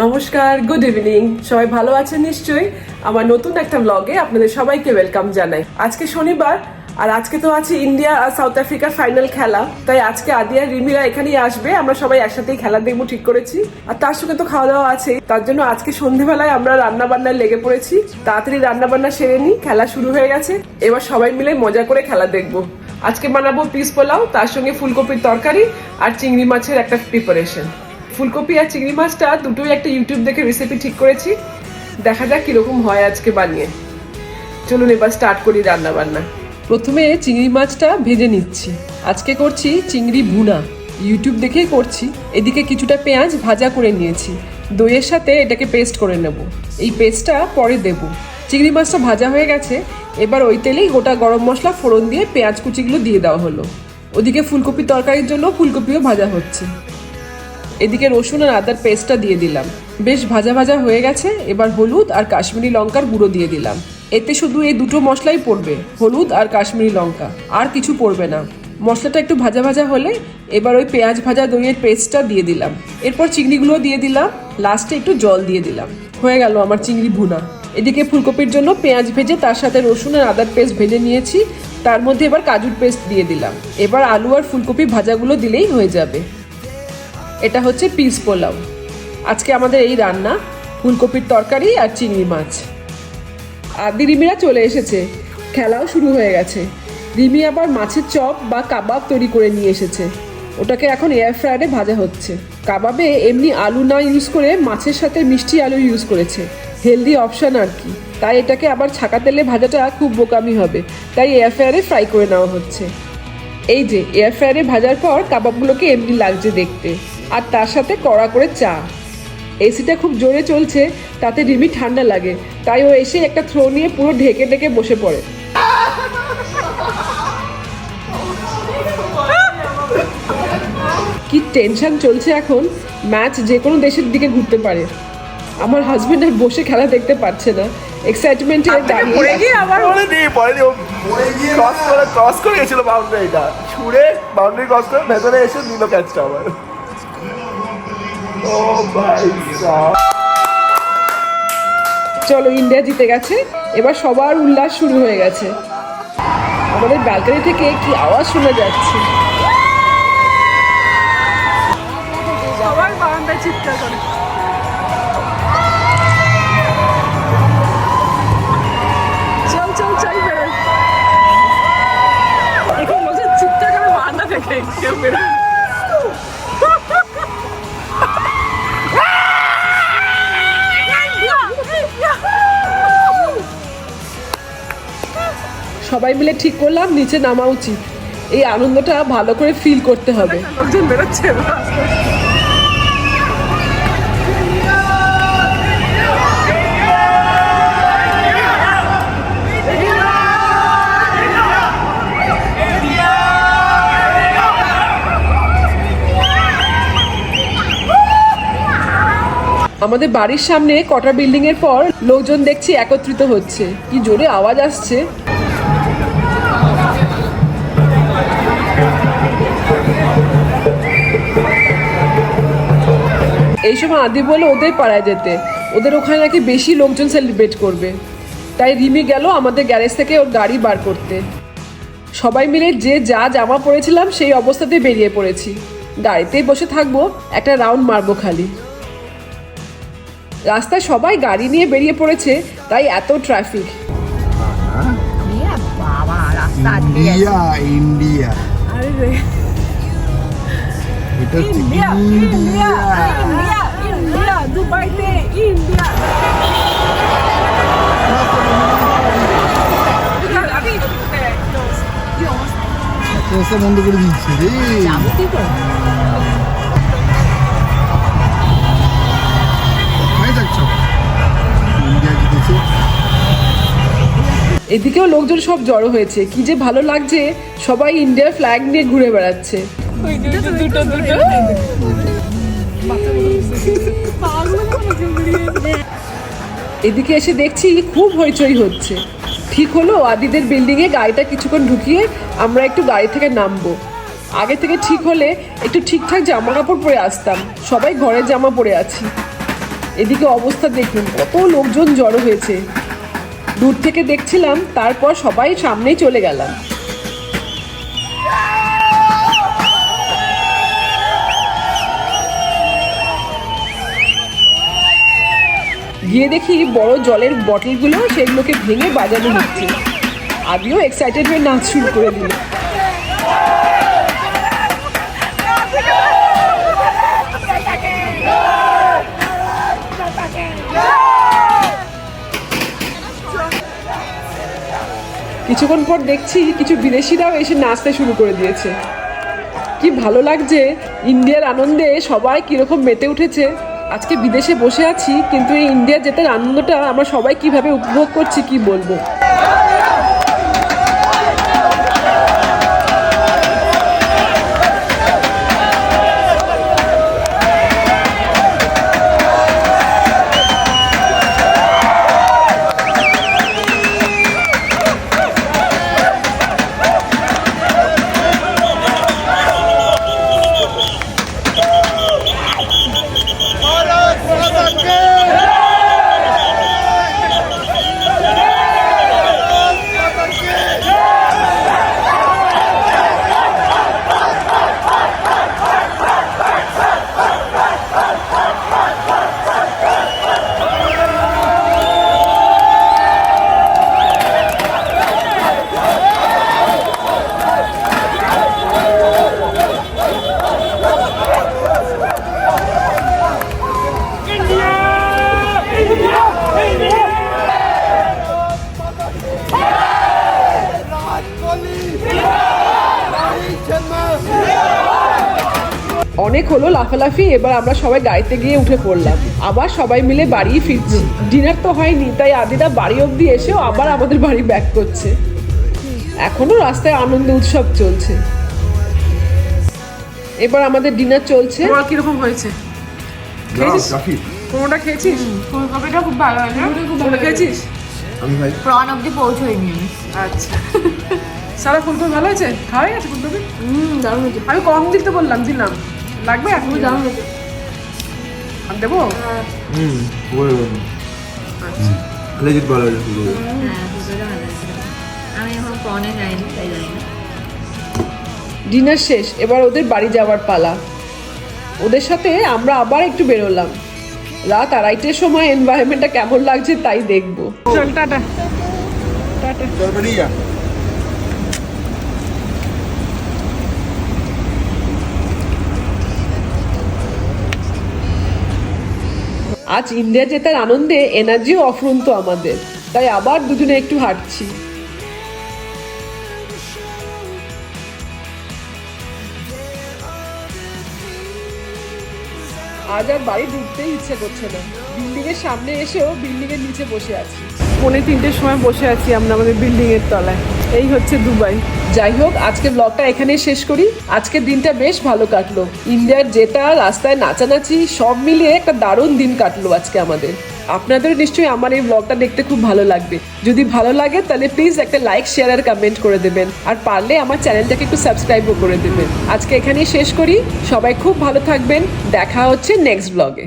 নমস্কার good evening সবাই ভালো আছেন নিশ্চয়ই? আমার নতুন একটা ব্লগে আপনাদের সবাইকে ওয়েলকাম জানাই। আজকে শনিবার, আর আজকে তো আছে ইন্ডিয়া আর সাউথ আফ্রিকার ফাইনাল খেলা। তাই আজকে আদিয়া রিমিরা এখানেই আসবে। আমরা সবাই একসাথেই খেলা দেখব, ঠিক করেছি। আর তার সঙ্গে তো খাওয়া দাওয়া আছে তার জন্য আজকে সন্ধেবেলায় আমরা রান্না বান্নায় লেগে পড়েছি। তাড়াতাড়ি রান্না বান্না সেরে নিই, খেলা শুরু হয়ে গেছে। এবার সবাই মিলে মজা করে খেলা দেখব। আজকে বানাবো পিস পোলাও, তার সঙ্গে ফুলকপির তরকারি আর চিংড়ি মাছের একটা প্রিপারেশন ফুলকপি আর চিংড়ি মাছটা দুটোই একটা ইউটিউব দেখে রেসিপি ঠিক করেছি। দেখা যাক কীরকম হয় আজকে বানিয়ে। চলুন এবার স্টার্ট করি রান্না বান্না প্রথমে চিংড়ি মাছটা ভেজে নিচ্ছি। আজকে করছি চিংড়ি ভুনা। ইউটিউব দেখেই করছি। এদিকে কিছুটা পেঁয়াজ ভাজা করে নিয়েছি। দইয়ের সাথে এটাকে পেস্ট করে নেব। এই পেস্টটা পরে দেব। চিংড়ি মাছটা ভাজা হয়ে গেছে। এবার ওই তেলেই গোটা গরম মশলা ফোড়ন দিয়ে পেঁয়াজ কুচিগুলো দিয়ে দেওয়া হলো। ওদিকে ফুলকপি তরকারির জন্য ফুলকপিও ভাজা হচ্ছে। এদিকে রসুন আর আদার পেস্টটা দিয়ে দিলাম। বেশ ভাজা ভাজা হয়ে গেছে, এবার হলুদ আর কাশ্মীরি লঙ্কার গুঁড়ো দিয়ে দিলাম। এতে শুধু এই দুটো মশলাই পড়বে, হলুদ আর কাশ্মীরি লঙ্কা, আর কিছু পড়বে না। মশলাটা একটু ভাজা ভাজা হলে এবার ওই পেঁয়াজ ভাজা দইয়ের পেস্টটা দিয়ে দিলাম। এরপর চিংড়িগুলো দিয়ে দিলাম, লাস্টে একটু জল দিয়ে দিলাম। হয়ে গেল আমার চিংড়ি ভুনা। এদিকে ফুলকপির জন্য পেঁয়াজ ভেজে তার সাথে রসুন আর আদার পেস্ট ভেজে নিয়েছি, তার মধ্যে এবার কাজুর পেস্ট দিয়ে দিলাম। এবার আলু আর ফুলকপি ভাজাগুলো দিলেই হয়ে যাবে। এটা হচ্ছে পিস পোলাও। আজকে আমাদের এই রান্না ফুলকপির তরকারি আর চিংড়ি মাছ। আদি রিমিরা চলে এসেছে। খেলাও শুরু হয়ে গেছে। রিমি আবার মাছের চপ বা কাবাব তৈরি করে নিয়ে এসেছে। ওটাকে এখন এয়ার ফ্রায়ারে ভাজা হচ্ছে। কাবাবে এমনি আলু না ইউজ করে মাছের সাথে মিষ্টি আলু ইউজ করেছে। হেলদি অপশান আর কি। তাই এটাকে আবার ছাকা তেলে ভাজাটা খুব বোকামি হবে। তাই এয়ার ফ্রায়ারে ফ্রাই করে নেওয়া হচ্ছে। এই যে এয়ার ফ্রায়ারে ভাজার পর কাবাবগুলোকে এমনি লাগছে দেখতে। আর তার সাথে কড়া করে চা। এসিটা খুব জোরে চলছে তাতে রিমি ঠান্ডা লাগে। তাই ও এসে একটা থ্রো নিয়ে পুরো ঢেকে ঢেকে বসে পড়ে। কি টেনশন চলছে এখন? ম্যাচ যে কোনো দেশের দিকে ঘুরতে পারে। আমার হাজবেন্ড আর বসে খেলা দেখতে পারছে না। এক্সাইটমেন্টে দাঁড়িয়ে পড়ে গিয়ে। আবার পরে দিই পরে দিই ক্রস করে ক্রস করে গেছিল বাউন্ডারিটা ছুঁড়ে বাউন্ডারি ক্রস করে ভেতরে এসে নিল ক্যাচটা আবার। চলো ইন্ডিয়া জিতে গেছে। এবার সবার উল্লাস শুরু হয়ে গেছে। আমাদের ব্যালকনি থেকে কি আওয়াজ শোনা যাচ্ছে? সবাই বারান্দায় চিৎকার করে। চল চল সবাই মিলে ঠিক করলাম নিচে নামা উচিত। এই আনন্দটা ভালো করে ফিল করতে হবে। লোকজন বেরোচ্ছে। আমাদের বাড়ির সামনে কটা বিল্ডিং এর পর লোকজন দেখছি একত্রিত হচ্ছে। কি জোরে আওয়াজ আসছে। এই সময় আদি বলে ওদের পাড়ায় যেতে। ওদের ওখানে নাকি বেশি লোকজন সেলিব্রেট করবে। তাই রিমি গেল আমাদের গ্যারেজ থেকে ওর গাড়ি বার করতে। সবাই মিলে যে যা জামা পরেছিলাম সেই অবস্থাতে বেরিয়ে পড়েছি। গাড়িতেই বসে থাকব একটা রাউন্ড মারবো খালি। রাস্তায় সবাই গাড়ি নিয়ে বেরিয়ে পড়েছে তাই এত ট্রাফিক ইন্ডিয়া ইন্ডিয়া। আরে রে। এটা হচ্ছে ইন্ডিয়া ইন্ডিয়া ইন্ডিয়া ইন্ডিয়া দুবাইতে ইন্ডিয়া। আমি কি অবস্থা রাস্তা বন্ধ করে দিচ্ছে রে। এদিকেও লোকজন সব জড়ো হয়েছে। কি যে ভালো লাগছে সবাই ইন্ডিয়ার ফ্ল্যাগ নিয়ে ঘুরে বেড়াচ্ছে। এদিকে এসে দেখছি খুব হইচই হচ্ছে। ঠিক হলো, আদিদের বিল্ডিংয়ে গাড়িটা কিছুক্ষণ ঢুকিয়ে আমরা একটু গাড়ি থেকে নামবো। আগে থেকে ঠিক হলে একটু ঠিকঠাক জামা কাপড় পরে আসতাম। সবাই ঘরের জামা পরে আছি। এদিকে অবস্থা দেখুন, কত লোকজন জড়ো হয়েছে। দূর থেকে দেখছিলাম, তারপর সবাই সামনেই চলে গেলাম। গিয়ে দেখি বড় জলের বটলগুলো সেগুলোকে ভেঙে বাজানো হচ্ছে আমিও এক্সাইটেড হয়ে নাচ শুরু করে দিল। কিছুক্ষণ পর দেখছি কিছু বিদেশিরাও এসে নাচতে শুরু করে দিয়েছে। কি ভালো লাগছে, ইন্ডিয়ার আনন্দে সবাই কীরকম মেতে উঠেছে। আজকে বিদেশে বসে আছি, কিন্তু এই ইন্ডিয়া যেতে আনন্দটা আমরা সবাই কীভাবে উপভোগ করছি, কি বলব? অনেক হলো লাফালাফি এবার আমরা সবাই গাড়িতে গিয়ে উঠে পড়লাম। আবার সবাই মিলে বাড়ি ফিরছি। ডিনার তো হয়নি তাই আদিদা বাড়ি অবধি এসেও আবার আমাদের বাড়ি ব্যাক করছে। এখনও রাস্তায় আনন্দ উৎসব চলছে। এবার আমাদের ডিনার চলছে। তোমার কীরকম হয়েছে? খেয়েছিস? কোনোটা খেয়েছিস? ফুলকপিটা খুব ভালো হয়েছে খেয়েছিস? আমি ভাই প্রন অব্দি পৌঁছয়নি আমি। আচ্ছা। সারা ফুলকপি ভালো হয়েছে? খাওয়াই গেছে ফুলকপি হুম দারুণ হয়েছে। আমি কম দিতে বললাম দিলাম। লাগবে দারুণ দেবো? হুম বলে দেবো। লেজিট ভালো হয়েছে ফুলকপি হ্যাঁ ফুলকপিটা ভালো হয়েছে। আমি এখন প্রনে যাইনি তাই জানি না ডিনার শেষ এবার ওদের বাড়ি যাওয়ার পালা। ওদের সাথে আমরা আবার একটু বেরোলাম। রাত আড়াইটের সময় এনভায়রনমেন্টটা কেমন লাগছে তাই দেখব। চল টাটা টাটা আজ ইন্ডিয়া জেতার আনন্দে এনার্জিও অফুরন্ত আমাদের। তাই আবার দুজনে একটু হাঁটছি। আজ আর বাড়ি ঢুকতেই ইচ্ছে করছে না। বিল্ডিং এর সামনে এসেও বিল্ডিং এর নিচে বসে আছি। পৌনে তিনটের সময় বসে আছি আমরা আমাদের বিল্ডিং এর তলায়। এই হচ্ছে দুবাই। যাই হোক, আজকে ব্লগটা এখানেই শেষ করি। আজকের দিনটা বেশ ভালো কাটলো। ইন্ডিয়ার জেতা রাস্তায় নাচানাচি, সব মিলিয়ে একটা দারুণ দিন কাটলো আজকে আমাদের। আপনাদের নিশ্চয়ই আমার এই ব্লগটা দেখতে খুব ভালো লাগবে। যদি ভালো লাগে, তাহলে প্লিজ একটা লাইক শেয়ার আর কমেন্ট করে দেবেন। আর পারলে আমার চ্যানেলটাকে একটু সাবস্ক্রাইবও করে দেবেন। আজকে এখানেই শেষ করি। সবাই খুব ভালো থাকবেন। দেখা হচ্ছে নেক্সট ব্লগে